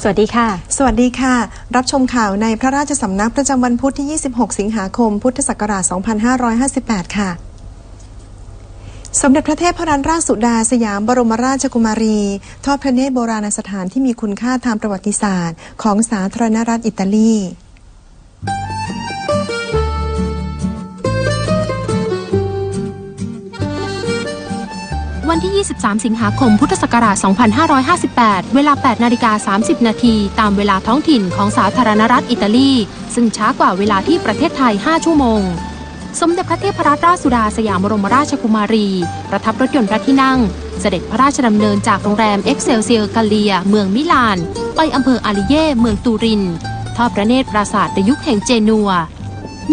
สวัสดีค่ะ สวัสดีค่ะ รับชมข่าวในพระราชสำนักประจำวันพุธที่ 26 สิงหาคม พุทธศักราช 2558 ค่ะ สมเด็จพระเทพรัตนราชสุดาสยามบรมราชกุมารี ทอดพระเนตรโบราณสถานที่มีคุณค่าทางประวัติศาสตร์ ของสาธารณรัฐอิตาลี วันที่ 23 สิงหาคม พุทธศักราช 2558 เวลา 8 นาฬิกา 30 นาที ตามเวลาท้องถิ่นของสาธารณรัฐอิตาลี ซึ่งช้ากว่าเวลาที่ประเทศไทย 5 ชั่วโมง สมเด็จพระเทพรัตนราชสุดาสยามบรมราชกุมารี ประทับรถยนต์พระที่นั่ง เสด็จพระราชดำเนินจากโรงแรมเอ็กเซลเซียกาเลีย เมืองมิลาน ไปอำเภออาริเย่ เมืองตูริน ทอดพระเนตรปราสาทในยุคแห่งเจนัว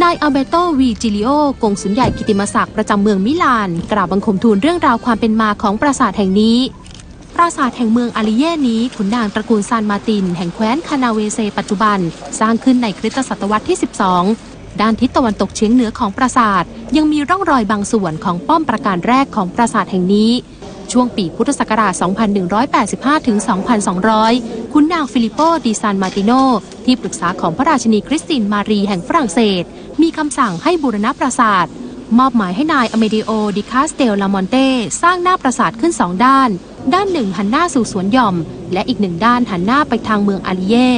นายอัลเบโตวีจิลิโอกงสุลใหญ่กิติมศักดิ์ประจำเมืองมิลานกราบบังคมทูลเรื่องราวความเป็นมาของปราสาทแห่งนี้ ปราสาทแห่งเมืองอาริเย่นี้ขุนนางตระกูลซานมาติน แห่งแคว้นคานาเวเซปัจจุบัน สร้างขึ้นในคริสตศตวรรษที่ 12 ด้านทิศตะวันตกเฉียงเหนือของปราสาท ยังมีร่องรอยบางส่วนของป้อมประการแรกของปราสาทแห่งนี้ช่วงปีพุทธศักราช 2185 ถึง 2200 คุณนางฟิลิปโปดิซานมาติโน ที่ปรึกษาของพระราชินีคริสตินมารีแห่งฝรั่งเศส มีคำสั่งให้บูรณะปราสาท มอบหมายให้นายอเมดิโอดิคาสเตลลามอนเต้สร้างหน้าปราสาทขึ้นสองด้าน ด้านหนึ่งหันหน้าสู่สวนหย่อม และอีกหนึ่งด้านหันหน้าไปทางเมืองอาริเย่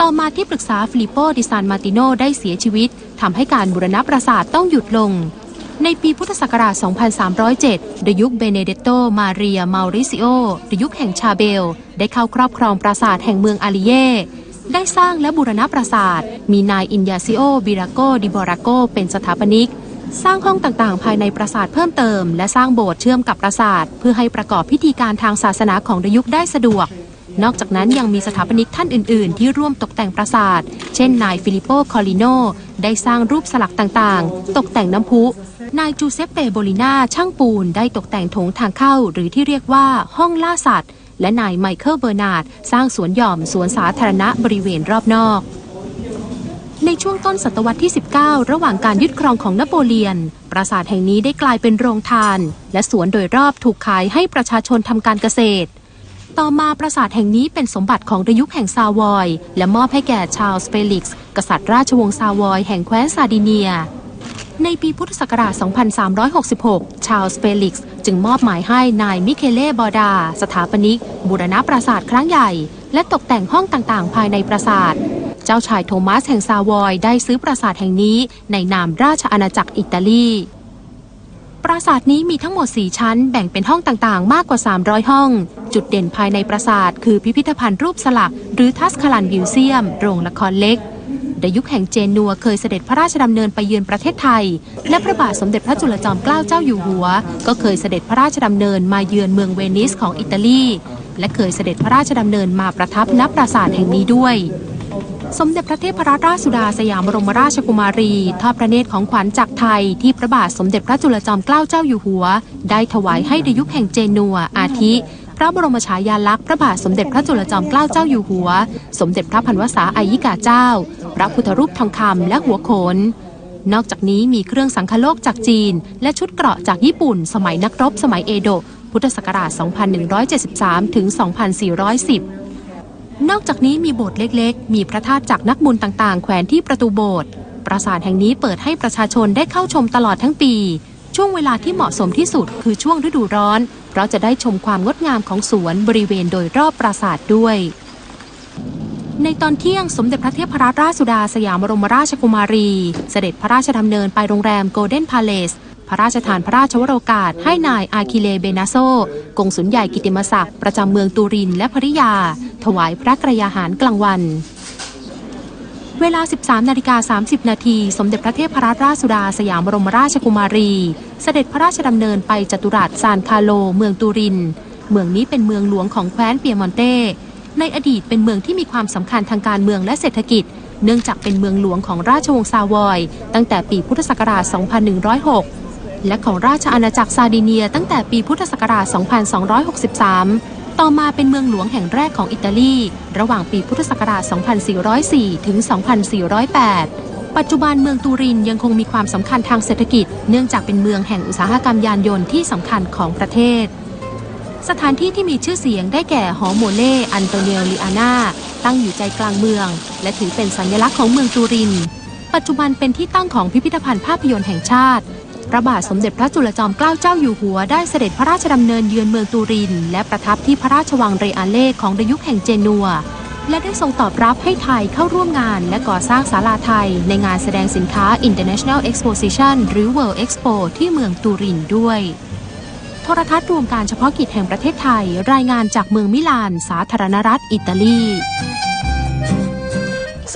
ต่อมาที่ปรึกษาฟิลิปโปดิซานมาติโนได้เสียชีวิตทำให้การบูรณะปราสาทต้องหยุดลง ในปีพุทธศักราช 2307 ดยุคเบเนเดตโต มาเรียมาริซิโอดยุคแห่งชาเบล ได้เข้าครอบครองปราสาทแห่งเมืองอาริเย่ ได้สร้างและบูรณะปราสาท มีนายอินยาซิโอบิราโกดิบอราโกเป็นสถาปนิก สร้างห้องต่างๆ ภายในปราสาทเพิ่มเติม และสร้างโบสถ์เชื่อมกับปราสาท เพื่อให้ประกอบพิธีการทางศาสนาของดยุคได้สะดวก นอกจากนั้นยังมีสถาปนิกท่านอื่น ๆ ที่ร่วมตกแต่งปราสาท เช่นนายฟิลิปโปคอลิโน ได้สร้างรูปสลักต่างๆ ตกแต่งน้ำพุ นายจูเซปเปโบลิน่าช่างปูนได้ตกแต่งโถงทางเข้า หรือที่เรียกว่าห้องล่าสัตว์ และนายไมเคิลเบอร์นาร์ดสร้างสวนหย่อมสวนสาธารณะบริเวณรอบนอก ในช่วงต้นศตวรรษที่ 19 ระหว่างการยึดครองของนโปเลียน ปราสาทแห่งนี้ได้กลายเป็นโรงทาน และสวนโดยรอบถูกขายให้ประชาชนทำการเกษตร ต่อมาปราสาทแห่งนี้เป็นสมบัติของดยุคแห่งซาวอย และมอบให้แก่ชาลส์เฟลิกซ์กษัตริย์ราชวงศ์ซาวอยแห่งแคว้นซาดิเนีย ในปีพุทธศักราช 2366 ชาลส์เฟลิกซ์จึงมอบหมายให้นายมิเคเล่บอดา สถาปนิก บูรณะปราสาทครั้งใหญ่ และตกแต่งห้องต่างๆ ภายในปราสาท เจ้าชายโทมัสแห่งซาวอยได้ซื้อปราสาทแห่งนี้ในนามราชอาณาจักรอิตาลี ปราสาทนี้มีทั้งหมด 4 ชั้น แบ่งเป็นห้องต่างๆ มากกว่า 300 ห้อง จุดเด่นภายในปราสาท คือพิพิธภัณฑ์รูปสลัก หรือทัสคาลันมิวเซียม โรงละครเล็ก ในยุคแห่งเจนัวเคยเสด็จพระราชดำเนินไปเยือนประเทศไทย และพระบาทสมเด็จพระจุลจอมเกล้าเจ้าอยู่หัว ก็เคยเสด็จพระราชดำเนินมาเยือนเมืองเวนิสของอิตาลี และเคยเสด็จพระราชดำเนินมาประทับณปราสาทแห่งนี้ด้วย สมเด็จพระเทพรัตนราชสุดาสยามบรมราชกุมารีทอดพระเนตรของขวัญจากไทยที่พระบาทสมเด็จพระจุลจอมเกล้าเจ้าอยู่หัว ได้ถวายให้ในยุคแห่งเจนัวอาทิ พระบรมฉายาลักษณ์พระบาทสมเด็จพระจุลจอมเกล้าเจ้าอยู่หัว สมเด็จพระพันวษาอายิกาเจ้า พระพุทธรูปทองคำและหัวโขน นอกจากนี้มีเครื่องสังคโลกจากจีน และชุดเกราะจากญี่ปุ่น สมัยนักรบสมัยเอโดะพุทธศักราช 2173 ถึง 2410 นอกจากนี้มีโบสถ์เล็กๆ มีพระธาตุจากนักบุญต่างๆ แขวนที่ประตูโบสถ์ ปราสาทแห่งนี้เปิดให้ประชาชนได้เข้าชมตลอดทั้งปี ช่วงเวลาที่เหมาะสมที่สุดคือช่วงฤดูร้อน เพราะจะได้ชมความงดงามของสวนบริเวณโดยรอบปราสาทด้วย ในตอนเที่ยงสมเด็จพระเทพรัตนราชสุดาสยามบรมราชกุมารี เสด็จพระราชดำเนินไปโรงแรมโกลเด้นพาเลสพระราชทานพระราชวโรกาสให้นายอาคิเลเบนาโซ กงสุลใหญ่กิติมศักดิ์ประจำเมืองตูรินและภริยา ถวายพระกรยาหารกลางวัน เวลา 13 นาฬิกา 30 นาที สมเด็จพระเทพรัตนราชสุดาสยามบรมราชกุมารี เสด็จพระราชดำเนินไปจัตุรัสซานคาโล เมืองตูริน เมืองนี้เป็นเมืองหลวงของแคว้นเปียมอนเต้ ในอดีตเป็นเมืองที่มีความสำคัญทางการเมืองและเศรษฐกิจ เนื่องจากเป็นเมืองหลวงของราชวงศ์ซาวอย ตั้งแต่ปีพุทธศักราช 2106 และของราชอาณาจักรซาดิเนียตั้งแต่ปีพุทธศักราช 2263 ต่อมาเป็นเมืองหลวงแห่งแรกของอิตาลี ระหว่างปีพุทธศักราช 2404 ถึง 2408 ปัจจุบันเมืองตูรินยังคงมีความสำคัญทางเศรษฐกิจ เนื่องจากเป็นเมืองแห่งอุตสาหกรรมยานยนต์ที่สำคัญของประเทศ สถานที่ที่มีชื่อเสียงได้แก่หอโมเล่ อันโตเนียลิอานาตั้งอยู่ใจกลางเมือง และถือเป็นสัญลักษณ์ของเมืองตูริน ปัจจุบันเป็นที่ตั้งของพิพิธภัณฑ์ภาพยนตร์แห่งชาติ พระบาทสมเด็จพระจุลจอมเกล้าเจ้าอยู่หัวได้เสด็จพระราชดำเนินเยือนเมืองตูริน และประทับที่พระราชวังเรอาเล่ของดยุคแห่งเจนัว และได้ทรงตอบรับให้ไทยเข้าร่วมงาน และก่อสร้างศาลาไทย ในงานแสดงสินค้า International Exposition หรือ World Expo ที่เมืองตูรินด้วยโทรทัศน์รวมการเฉพาะกิจแห่งประเทศไทย รายงานจากเมืองมิลาน สาธารณรัฐ อิตาลี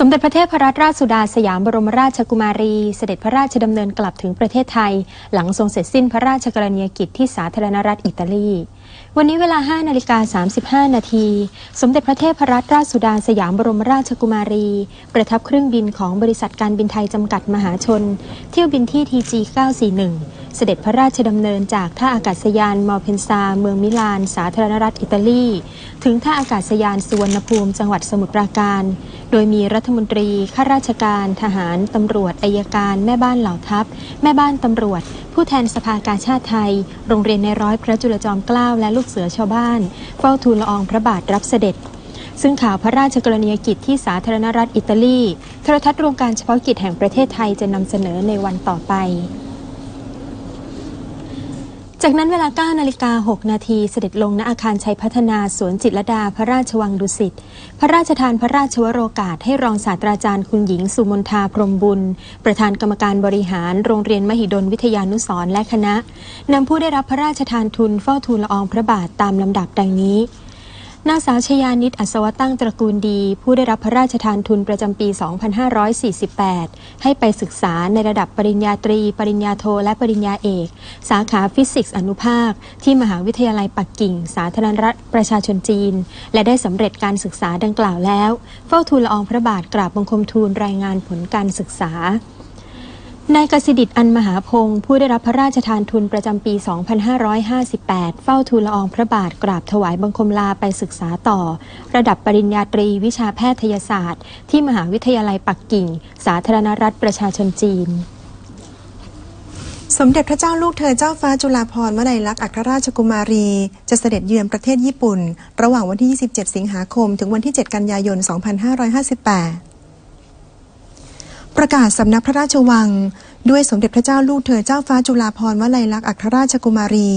มเด็จพระเทพรัตนราชสุดาสยามบรมราชกุมารี เสด็จพระราชดำเนินกลับถึงประเทศไทย หลังทรงเสร็จสิ้นพระราชกรณียกิจที่สาธารณรัฐอิตาลี วันนี้เวลา 5 นาฬิกา 35 นาที สมเด็จพระเทพรัตนราชสุดาสยามบรมราชกุมารี ประทับเครื่องบินของบริษัทการบินไทยจำกัดมหาชน เที่ยวบินที่ TG 941 เสด็จพระราชดำเนินจากท่าอากาศยานมอเพนซา เมืองมิลาน สาธารณรัฐอิตาลี ถึงท่าอากาศยานสุวรรณภูมิจังหวัดสมุทรปราการ โดยมีรัฐมนตรี ข้าราชการ ทหาร ตำรวจ อายการ แม่บ้านเหล่าทัพ แม่บ้านตำรวจ ผู้แทนสภากาชาติไทย โรงเรียนในร้อยพระจุลจอมเกล้าและลูกเสือชาวบ้าน เฝ้าทูลละอองพระบาทรับเสด็จซึ่งข่าวพระราชกรณียกิจที่สาธารณรัฐอิตาลี โทรทัศน์รวมการเฉพาะกิจแห่งประเทศไทยจะนำเสนอในวันต่อไป จากนั้นเวลา 9 นาฬิกา 6 นาทีเสด็จลงณอาคารชัยพัฒนาสวนจิตรดาพระราชวังดุสิต พระราชทานพระราชวโรกาสให้รองศาสตราจารย์คุณหญิงสุมนทาพรมบุญ ประธานกรรมการบริหารโรงเรียนมหิดลวิทยานุสรและคณะนำผู้ได้รับพระราชทานทุนเฝ้าทูลละอองพระบาทตามลำดับดังนี้ นางสาวชยานิตอัศวตั้งตระกูลดี ผู้ได้รับพระราชทานทุนประจำปี 2548 ให้ไปศึกษาในระดับปริญญาตรี ปริญญาโท และปริญญาเอก สาขาฟิสิกส์อนุภาค ที่มหาวิทยาลัยปักกิ่ง สาธารณรัฐประชาชนจีน และได้สำเร็จการศึกษาดังกล่าวแล้ว เฝ้าทูลละอองพระบาทกราบบังคมทูลรายงานผลการศึกษา นายกสิดิตอันมหาพงศ์ผู้ได้รับพระราชทานทุนประจำปี 2558 เฝ้าทูลละอองพระบาทกราบถวายบังคมลาไปศึกษาต่อ ระดับปริญญาตรีวิชาแพทยศาสตร์ ที่มหาวิทยาลัยปักกิ่ง สาธารณรัฐประชาชนจีน สมเด็จพระเจ้าลูกเธอเจ้าฟ้าจุฬาภรณ์วลัยลักษณ์อัครราชกุมารี จะเสด็จเยือนประเทศญี่ปุ่น ระหว่างวันที่ 27 สิงหาคม ถึงวันที่ 7 กันยายน 2558 ประกาศสำนักพระราชวัง ด้วยสมเด็จพระเจ้าลูกเธอเจ้าฟ้าจุฬาภรณ์วลัยลักษณ์อัครราชกุมารี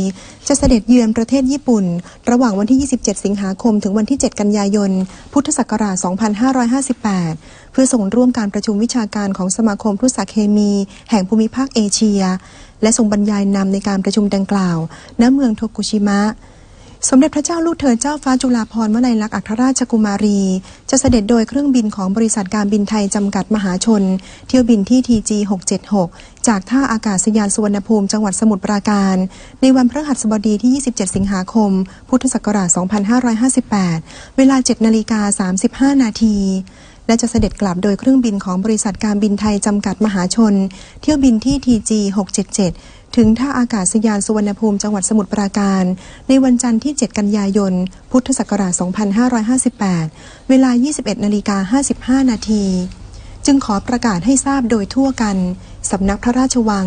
จะเสด็จเยือนประเทศญี่ปุ่น ระหว่างวันที่ 27 สิงหาคม ถึงวันที่ 7 กันยายน พุทธศักราช 2558 เพื่อส่งร่วมการประชุมวิชาการของสมาคมพฤกษเคมี แห่งภูมิภาคเอเชีย และทรงบรรยายนำในการประชุมดังกล่าว ณ เมืองโทกุชิมะ สมเด็จพระเจ้าลูกเธอเจ้าฟ้าจุฬาภรณ์วลัยลักษณ์อัครราชกุมารี จะเสด็จโดยเครื่องบินของบริษัทการบินไทย จำกัดมหาชน เที่ยวบินที่ TG 676 จากท่าอากาศยานสุวรรณภูมิจังหวัดสมุทรปราการ ในวันพฤหัสบดีที่ 27 สิงหาคม พุทธศักราช 2558 เวลา 7 นาฬิกา 35 นาที และจะเสด็จกลับโดยเครื่องบินของบริษัทการบินไทยจำกัดมหาชน เที่ยวบินที่ TG 677 ถึงท่าอากาศยานสุวรรณภูมิจังหวัดสมุทรปราการ ในวันจันทร์ที่ 7 กันยายน พุทธศักราช 2558 เวลา 21นาฬิกา55 นาที จึงขอประกาศให้ทราบโดยทั่วกัน สำนักพระราชวัง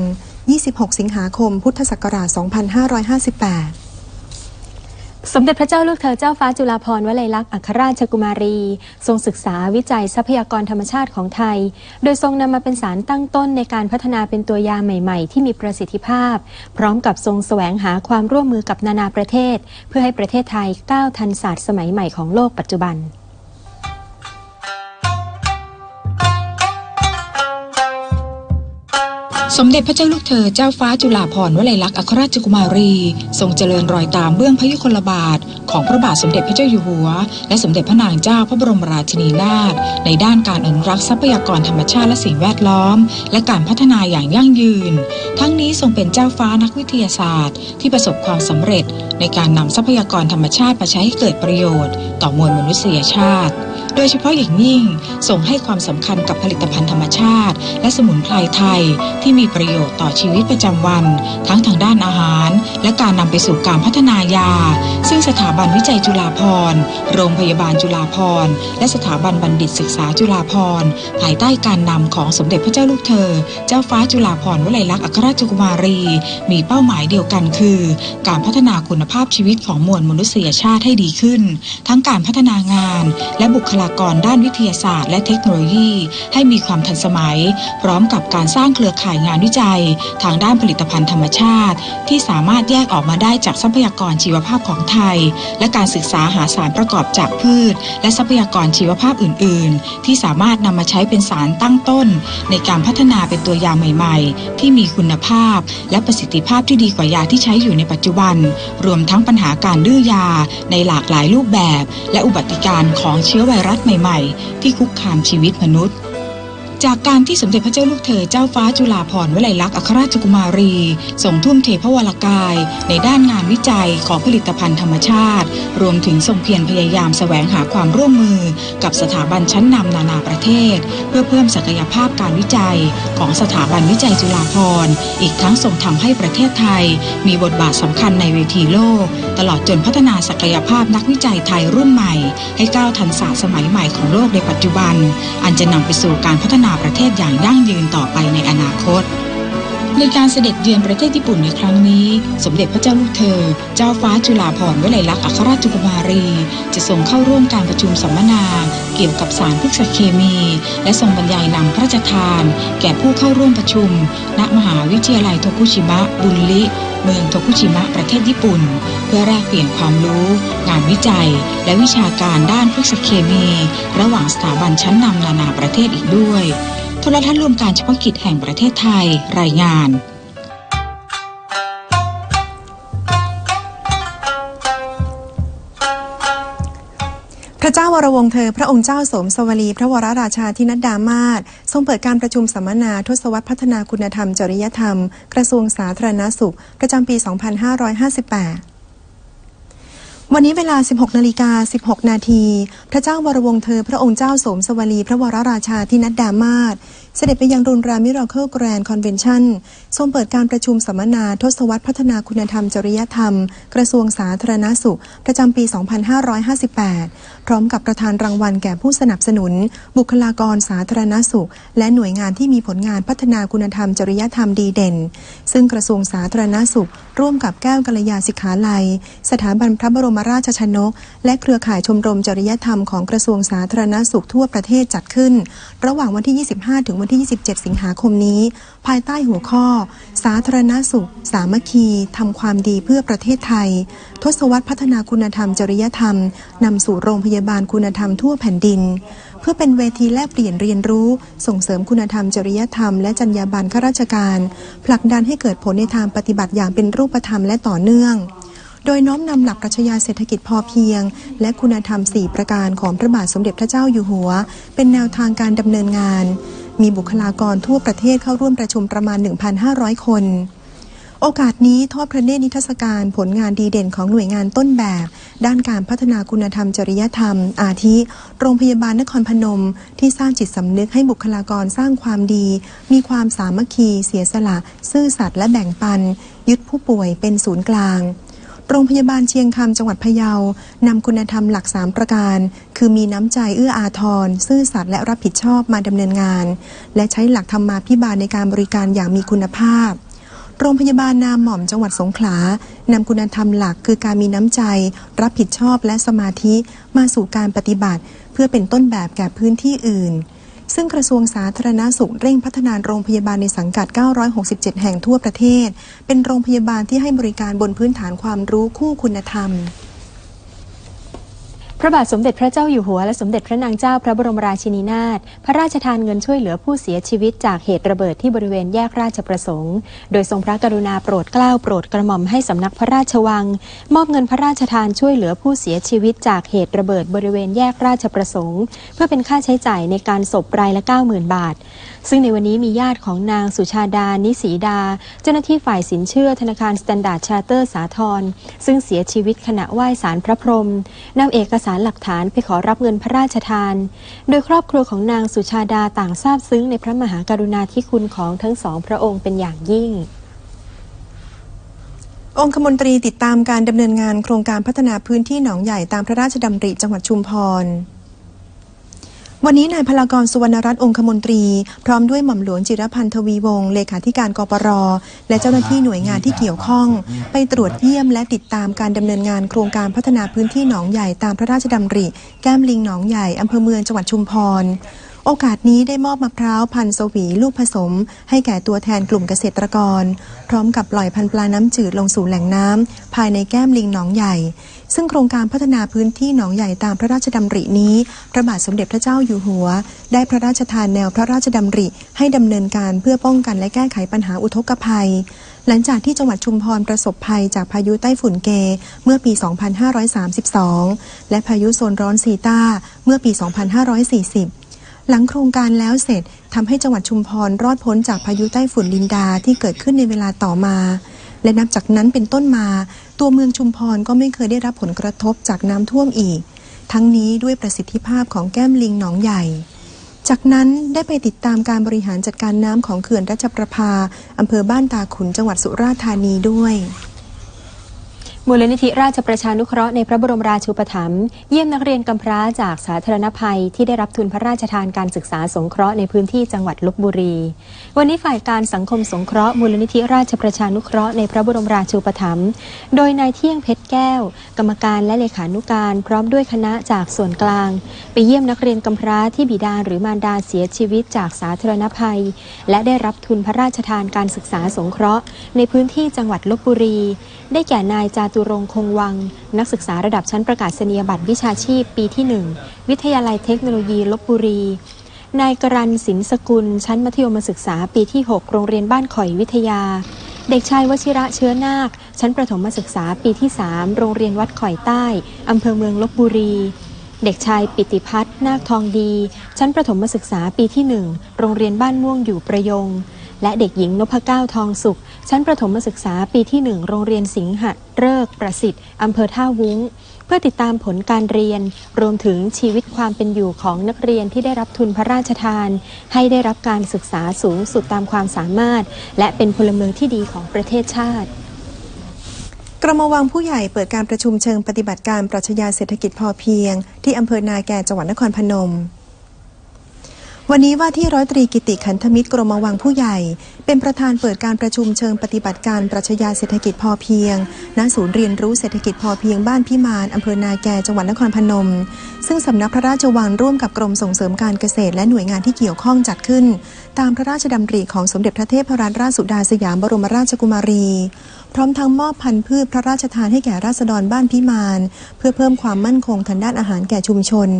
26 สิงหาคม พุทธศักราช 2558 สมเด็จพระเจ้าลูกเธอเจ้าฟ้าจุฬาภรณ์วลัยลักษณ์อัครราชกุมารี ทรงศึกษาวิจัยทรัพยากรธรรมชาติของไทย โดยทรงนำมาเป็นสารตั้งต้นในการพัฒนาเป็นตัวยาใหม่ ๆ ที่มีประสิทธิภาพ พร้อมกับทรงแสวงหาความร่วมมือกับนานาประเทศ เพื่อให้ประเทศไทยก้าวทันศาสตร์สมัยใหม่ของโลกปัจจุบัน สมเด็จพระเจ้าลูกเธอเจ้าฟ้าจุฬาภรณ์วลัยลักษณ์อัครราชกุมารี ทรงเจริญรอยตามเบื้องพระยุคลบาท ของพระบาทสมเด็จพระเจ้าอยู่หัว และสมเด็จพระนางเจ้าพระบรมราชินีนาถในด้านการอนุรักษ์ทรัพยากรธรรมชาติและสิ่งแวดล้อม และการพัฒนาอย่างยั่งยืน ทั้งนี้ทรงเป็นเจ้าฟ้านักวิทยาศาสตร์ ที่ประสบความสำเร็จ ในการนำทรัพยากรธรรมชาติมาใช้ให้เกิดประโยชน์ ต่อมวลมนุษยชาติ โดยเฉพาะอย่างยิ่งส่งให้ความสำคัญกับผลิตภัณฑ์ธรรมชาติ และสมุนไพรไทยที่มีประโยชน์ต่อชีวิตประจำวัน ทั้งทางด้านอาหาร และการนำไปสู่การพัฒนายา ซึ่งสถาบันวิจัยจุฬาภรณ์โรงพยาบาลจุฬาภรณ์และสถาบันบัณฑิตศึกษาจุฬาภรณ์ภายใต้การนำของสมเด็จพระเจ้าลูกเธอ เจ้าฟ้าจุฬาภรณ์วลัยลักษณ์อัครราชกุมารี มีเป้าหมายเดียวกันคือ การพัฒนาคุณภาพชีวิตของมวลมนุษยชาติให้ดีขึ้น ทั้งการพัฒนางาน และบุคลากรด้านวิทยาศาสตร์ และเทคโนโลยี ให้มีความทันสมัย พร้อมกับการสร้างเครือข่ายงานวิจัย ทางด้านผลิตภัณฑ์ธรรมชาติ ที่สามารถแยกออกมาได้จากทรัพยากรชีวภาพของไทย และการศึกษาหาสารประกอบจากพืช และทรัพยากรชีวภาพอื่น ๆ ที่สามารถนำมาใช้เป็นสารตั้งต้น ในการพัฒนาเป็นตัวยาใหม่ ๆ ที่มีคุณภาพ และประสิทธิภาพที่ดีกว่ายาที่ใช้อยู่ในปัจจุบัน รวมทั้งปัญหาการดื้อยาในหลากหลายรูปแบบ และอุบัติการของเชื้อไวรัสใหม่ ๆ ที่คุกคามชีวิตมนุษย์ จากการที่สมเด็จพระเจ้าลูกเธอเจ้าฟ้าจุฬาภรณ์วลัยลักษณ์อัครราชกุมารีส่งทุ่มเทพระวรกาย ในด้านงานวิจัยของผลิตภัณฑ์ธรรมชาติ รวมถึงทรงเพียรพยายามแสวงหาความร่วมมือ กับสถาบันชั้นนำนานาประเทศ เพื่อเพิ่มศักยภาพการวิจัยของสถาบันวิจัยจุฬาภรณ์อีกทั้งส่งทำให้ประเทศไทย มีบทบาทสำคัญในเวทีโลก ตลอดจนพัฒนาศักยภาพนักวิจัยไทยรุ่นใหม่ ให้ก้าวทันศาสตร์สมัยใหม่ของโลกในปัจจุบัน อันจะนำไปสู่การพัฒนาประเทศอย่างยั่งยืนต่อไปในอนาคต ในการเสด็จเยือนประเทศญี่ปุ่นในครั้งนี้ สมเด็จพระเจ้าลูกเธอ เจ้าฟ้าจุฬาภรณ์วลัยลักษณ์อัครราชกุมารี จะทรงเข้าร่วมการประชุมสัมมนา เกี่ยวกับสารพฤกษเคมี และทรงบรรยายนำพระราชทาน แก่ผู้เข้าร่วมประชุม ณมหาวิทยาลัยโทคุชิมะบุริ เมืองโทคุชิมะประเทศญี่ปุ่น เพื่อแลกเปลี่ยนความรู้ งานวิจัย และวิชาการด้านพฤกษเคมี ระหว่างสถาบันชั้นนำนานาประเทศอีกด้วย โทรทัศน์รวมการเฉพาะกิจแห่งประเทศไทย รายงาน ระเจ้าวรวงเธอ พระองค์เจ้าสมสวลี พระวรราชาธินัดดามาศทรงเปิดการประชุมสัมมนาทศวรรษพัฒนาคุณธรรม จริยธรรม กระทรวงสาธารณสุข ประจำปี 2558วันนี้เวลา 16 นาฬิกา 16 นาที พระเจ้าวรวงเธอ พระองค์เจ้าสมสวลี พระวรราชาทินัดดามาศเสด็จไปยังรุนรามิราเคิลแกรนด์คอนเวนชั่นทรงเปิดการประชุมสัมมนาทศวรรษพัฒนาคุณธรรมจริยธรรม กระทรวงสาธารณสุข ประจำปี 2558 พร้อมกับประธานรางวัลแก่ผู้สนับสนุน บุคลากรสาธารณสุข และหน่วยงานที่มีผลงานพัฒนาคุณธรรมจริยธรรมดีเด่น ซึ่งกระทรวงสาธารณสุข ร่วมกับแก้วกัลยาสิกขาลัย สถาบันพระบรมราชชนก และเครือข่ายชมรมจริยธรรมของกระทรวงสาธารณสุขทั่วประเทศจัดขึ้น ระหว่างวันที่ 25ถึงวันที่ 27 สิงหาคมนี้ ภายใต้หัวข้อ สาธารณสุข สามัคคีทำความดีเพื่อประเทศไทย ทศวรรษพัฒนาคุณธรรมจริยธรรมนำสู่โรงพยาบาลคุณธรรมทั่วแผ่นดิน เพื่อเป็นเวทีแลกเปลี่ยนเรียนรู้ ส่งเสริมคุณธรรมจริยธรรมและจรรยาบรรณข้าราชการ ผลักดันให้เกิดผลในทางปฏิบัติอย่างเป็นรูปธรรมและต่อเนื่องโดยน้อมนำหลักปรัชญาเศรษฐกิจพอเพียง และคุณธรรม 4 ประการของพระบาทสมเด็จพระเจ้าอยู่หัว เป็นแนวทางการดำเนินงาน มีบุคลากรทั่วประเทศเข้าร่วมประชุมประมาณ 1,500 คน โอกาสนี้ทอดพระเนตรนิทรรศการผลงานดีเด่นของหน่วยงานต้นแบบ ด้านการพัฒนาคุณธรรมจริยธรรม อาทิ โรงพยาบาลนครพนม ที่สร้างจิตสำนึกให้บุคลากรสร้างความดี มีความสามัคคี เสียสละ ซื่อสัตย์และแบ่งปัน ยึดผู้ป่วยเป็นศูนย์กลาง โรงพยาบาลเชียงคำจังหวัดพะเยานำคุณธรรมหลัก 3 ประการ คือมีน้ำใจเอื้ออาทร ซื่อสัตย์และรับผิดชอบมาดำเนินงาน และใช้หลักธรรมาภิบาลในการบริการอย่างมีคุณภาพ โรงพยาบาลนามหม่อมจังหวัดสงขลานำคุณธรรมหลักคือการมีน้ำใจ รับผิดชอบและสมาธิมาสู่การปฏิบัติ เพื่อเป็นต้นแบบแก่พื้นที่อื่น ซึ่งกระทรวงสาธารณาสุขเร่งพัฒนาโรงพยาบาลในสังกัด 967 แห่งทั่วประเทศ เป็นโรงพยาบาลที่ให้บริการบนพื้นฐานความรู้คู่คุณธรรม พระบาทสมเด็จพระเจ้าอยู่หัวและสมเด็จพระนางเจ้าพระบรมราชินีนาถพระราชทานเงินช่วยเหลือผู้เสียชีวิตจากเหตุระเบิดที่บริเวณแยกราชประสงค์ โดยทรงพระกรุณาโปรดเกล้าโปรดกระหม่อมให้สำนักพระราชวัง มอบเงินพระราชทานช่วยเหลือผู้เสียชีวิตจากเหตุระเบิดบริเวณแยกราชประสงค์ เพื่อเป็นค่าใช้จ่ายในการศพรายละ 90,000 บาทซึ่งในวันนี้มีญาติของนางสุชาดา นิสีดา เจ้าหน้าที่ฝ่ายสินเชื่อธนาคารสแตนดาร์ดชาร์เตอร์สาทรซึ่งเสียชีวิตขณะไหว้สารพระพรหมนำเอกสารหลักฐานไปขอรับเงินพระราชทาน โดยครอบครัวของนางสุชาดาต่างซาบซึ้งในพระมหากรุณาธิคุณของทั้งสองพระองค์เป็นอย่างยิ่งองคมนตรีติดตามการดำเนินงานโครงการพัฒนาพื้นที่หนองใหญ่ตามพระราชดำริจังหวัดชุมพร วันนี้นายพลากรสุวรรณรัตน์องคมนตรี พร้อมด้วยหม่อมหลวงจิรพันธ์ทวีวงศ์เลขาธิการกปรและเจ้าหน้าที่หน่วยงานที่เกี่ยวข้อง ไปตรวจเยี่ยมและติดตามการดำเนินงานโครงการพัฒนาพื้นที่หนองใหญ่ตามพระราชดำริ แก้มลิงหนองใหญ่อำเภอเมืองจังหวัดชุมพรโอกาสนี้ได้มอบมะพร้าวพันธุ์สวีลูกผสม ให้แก่ตัวแทนกลุ่มเกษตรกร พร้อมกับปล่อยพันธุ์ปลาน้ำจืดลงสู่แหล่งน้ำภายในแก้มลิงหนองใหญ่ ซึ่งโครงการพัฒนาพื้นที่หนองใหญ่ตามพระราชดำรินี้ พระบาทสมเด็จพระเจ้าอยู่หัว ได้พระราชทานแนวพระราชดำริ ให้ดำเนินการเพื่อป้องกันและแก้ไขปัญหาอุทกภัย หลังจากที่จังหวัดชุมพรประสบภัยจากพายุไต้ฝุ่นเก เมื่อปี 2532 และพายุโซนร้อนซีต้า เมื่อปี 2540หลังโครงการแล้วเสร็จทำให้จังหวัดชุมพรรอดพ้นจากพายุไต้ฝุ่นลินดาที่เกิดขึ้นในเวลาต่อมา และนับจากนั้นเป็นต้นมา ตัวเมืองชุมพรก็ไม่เคยได้รับผลกระทบจากน้ำท่วมอีก ทั้งนี้ด้วยประสิทธิภาพของแก้มลิงหนองใหญ่ จากนั้นได้ไปติดตามการบริหารจัดการน้ำของเขื่อนรัชประภาอำเภอบ้านตาขุนจังหวัดสุราษฎร์ธานีด้วย มูลนิธิราชประชานุเคราะห์ในพระบรมราชูปถัมภ์เยี่ยมนักเรียนกำพร้าจากสาธารณภัย ที่ได้รับทุนพระราชทานการศึกษาสงเคราะห์ในพื้นที่จังหวัดลบบุรี วันนี้ฝ่ายการสังคมสงเคราะห์มูลนิธิราชประชานุเคราะห์ในพระบรมราชูปถัมภ์โดยนายเที่ยงเพชรแก้ว กรรมการและเลขานุการพร้อมด้วยคณะจากส่วนกลาง ไปเยี่ยมนักเรียนกำพร้าที่บิดาหรือมารดาเสียชีวิตจากสาธารณภัย และได้รับทุนพระราชทานการศึกษาสงเคราะห์ในพื้นที่จังหวัดลบบุรี ได้แก่นายจาตุรงคงวัง นักศึกษาระดับชั้นประกาศนียบัตรวิชาชีพปีที่ 1 วิทยาลัยเทคโนโลยีลบบุรี นายกรันสินสกุล ชั้นมัธยมศึกษาปีที่ 6 โรงเรียนบ้านข่อยวิทยา เด็กชายวชิระเชื้อนาค ชั้นประถมศึกษาปีที่ 3 โรงเรียนวัดข่อยใต้อำเภอเมืองลบบุรีเด็กชายปิติพัฒน์นาคทองดี ชั้นประถมศึกษาปีที่ 1 โรงเรียนบ้านม่วงอยู่ประยง และเด็กหญิงนพเก้าทองสุข ชั้นประถมศึกษาปีที่ 1 โรงเรียนสิงหะเริกประสิทธิ์อำเภอท่าวุ้ง เพื่อติดตามผลการเรียน รวมถึงชีวิตความเป็นอยู่ของนักเรียนที่ได้รับทุนพระราชทาน ให้ได้รับการศึกษาสูงสุดตามความสามารถ และเป็นพลเมืองที่ดีของประเทศชาติกรมวังผู้ใหญ่เปิดการประชุมเชิงปฏิบัติการปรัชญาเศรษฐกิจพอเพียง ที่อำเภอนาแกจังหวัดนครพนม วันนี้ว่าที่ร้อยตรีกิติขันธมิตรกรมวังผู้ใหญ่ เป็นประธานเปิดการประชุมเชิงปฏิบัติการปรัชญาเศรษฐกิจพอเพียง ณ ศูนย์เรียนรู้เศรษฐกิจพอเพียงบ้านพิมานอำเภอนาแกจังหวัดนครพนม ซึ่งสำนักพระราชวังร่วมกับกรมส่งเสริมการเกษตร และหน่วยงานที่เกี่ยวข้องจัดขึ้น ตามพระราชดำริของสมเด็จพระเทพรัตนราชสุดาสยามบรมราชกุมารีพร้อมทั้งมอบพันธุ์พืชพระราชทานให้แก่ราษฎรบ้านพิมาน เพื่อเพิ่มความมั่นคงทางด้านอาหารแก่ชุมชน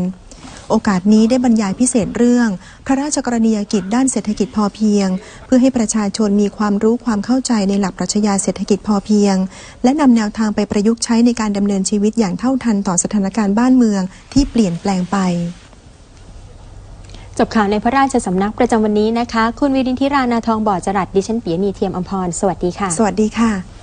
โอกาสนี้ได้บรรยายพิเศษเรื่อง พระราชกรณียกิจด้านเศรษฐกิจพอเพียง เพื่อให้ประชาชนมีความรู้ความเข้าใจในหลักปรัชญาเศรษฐกิจพอเพียง และนำแนวทางไปประยุกต์ใช้ในการดำเนินชีวิตอย่างเท่าทันต่อสถานการณ์บ้านเมืองที่เปลี่ยนแปลงไปจบข่าวในพระราชสำนักประจำวันนี้นะคะ คุณวิรินทิรานาทองบ่อจรัสดิฉันเปียนีเทียมอมพร สวัสดีค่ะ สวัสดีค่ะ